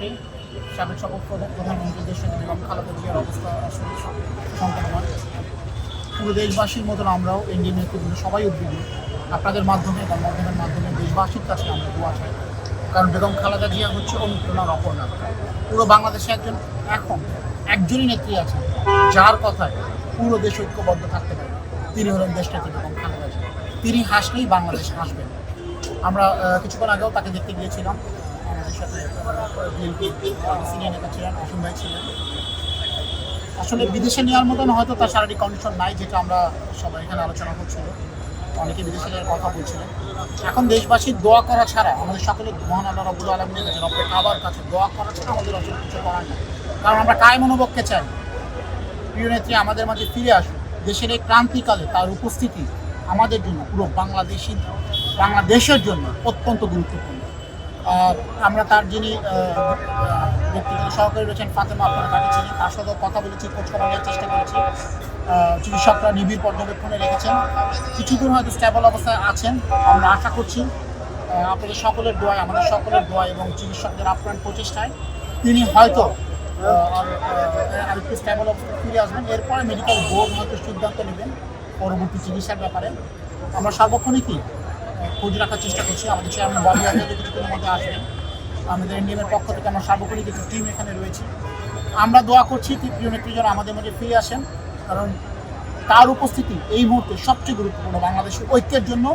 নেত্রী সাবেক প্রধান প্রধানমন্ত্রী দেশ নেত্রী বেগম খালেদা জিয়ার অবস্থা আসলে সংকটময়। পুরো দেশবাসীর মতন আমরাও এনডিএ নেতৃবৃন্দ সবাই উদ্বিগ্ন। আপনাদের মাধ্যমে, গণমাধ্যমের মাধ্যমে দেশবাসীর কাছে আমরা দোয়া চাই। কারণ বেগম খালেদা জিয়া হচ্ছে অনুপ্রেরণার অপর নাম পুরো বাংলাদেশে একজন এখন একজনই নেত্রী আছেন, যার কথায় পুরো দেশ ঐক্যবদ্ধ থাকতে পারে। তিনি হলেন দেশ নেত্রী বেগম খালেদা জিয়া। তিনি হাসলেই বাংলাদেশ হাসবেন আমরা কিছুক্ষণ আগেও তাকে দেখতে গিয়েছিলাম। আমাদের সাথে ছিলেন আসলে বিদেশে নেওয়ার মতন হয়তো তার শারীরিক কন্ডিশন নাই, যেটা আমরা সবাই এখানে আলোচনা করছিল। অনেকে বিদেশে যাওয়ার কথা বলছিলেন এখন দেশবাসীর দোয়া করা ছাড়া আমাদের সকলে মহান আল্লাহ রবুল আলমীর কাছে, রব্বে কাবার কাছে দোয়া করা ছাড়া আমাদের আসলে কিছু করার নেই। কারণ আমরা কায় মনোবককে চাই। প্রিয় নেত্রী, আমাদের মাঝে ফিরে আসুন। দেশের এই ক্রান্তিকালে তার উপস্থিতি আমাদের জন্য পুরো বাংলাদেশি বাংলাদেশের জন্য অত্যন্ত গুরুত্বপূর্ণ। আমরা তার যিনি ব্যক্তিগত সহকারী রয়েছেন, ফাতেমা আপনারা তাকে চিনি। তার সাথেও কথা বলেছি খোঁজখবর নেওয়ার চেষ্টা করেছি। চিকিৎসকরা নিবিড় পর্যবেক্ষণে রেখেছেন। কিছু দূর হয়তো স্টেবল অবস্থায় আছেন, আমরা আশা করছি। আপনাদের সকলের দোয়ায় আমাদের সকলের দোয়া এবং চিকিৎসকদের আপ্রাণ প্রচেষ্টায়। তিনি হয়তো আরেকটু স্টেবল অবস্থায় ফিরে আসবেন। এরপরে মেডিকেল বোর্ড হয়তো সিদ্ধান্ত নেবেন, পরবর্তী চিকিৎসার ব্যাপারে। আমরা সার্বক্ষণিক কি খোঁজ রাখার চেষ্টা করছি। আমাদের চেয়ারম্যান ববি আজাদ কিছুক্ষণের মধ্যে আসবেন, আমাদের এনডিএমের পক্ষ থেকে আমরা সার্বক্ষণিক একটি টিম এখানে রয়েছে। আমরা দোয়া করছি প্রিয় নেত্রী যেন আমাদের মধ্যে ফিরে আসেন। কারণ তার উপস্থিতি এই মুহূর্তে সবচেয়ে গুরুত্বপূর্ণ বাংলাদেশের ঐক্যের জন্য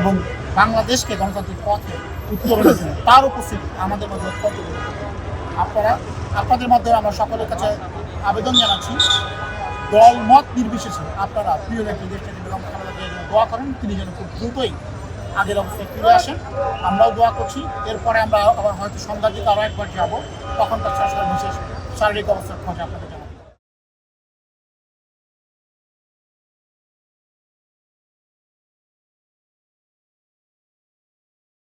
এবং বাংলাদেশকে গণতান্ত্রিক পথে উত্তরণের জন্য। তার উপস্থিতি আমাদের মধ্যে অত্যন্ত আপনারা, আপনাদের মাধ্যমে আমরা সকলের কাছে আবেদন জানাচ্ছি। দল মত নির্বিশেষে আপনারা প্রিয় নেত্রী দেশ নেত্রী বেগম দোয়া করেন। তিনি যেন খুব দ্রুতই আগের অবস্থায় ফিরে আসেন আমরাও দোয়া করছি, এরপরে আমরা আবার হয়তো সন্ধ্যার দিকে আরও একবার যাব, তখন তার বিশেষ শারীরিক অবস্থার খোঁজ আপনাদের।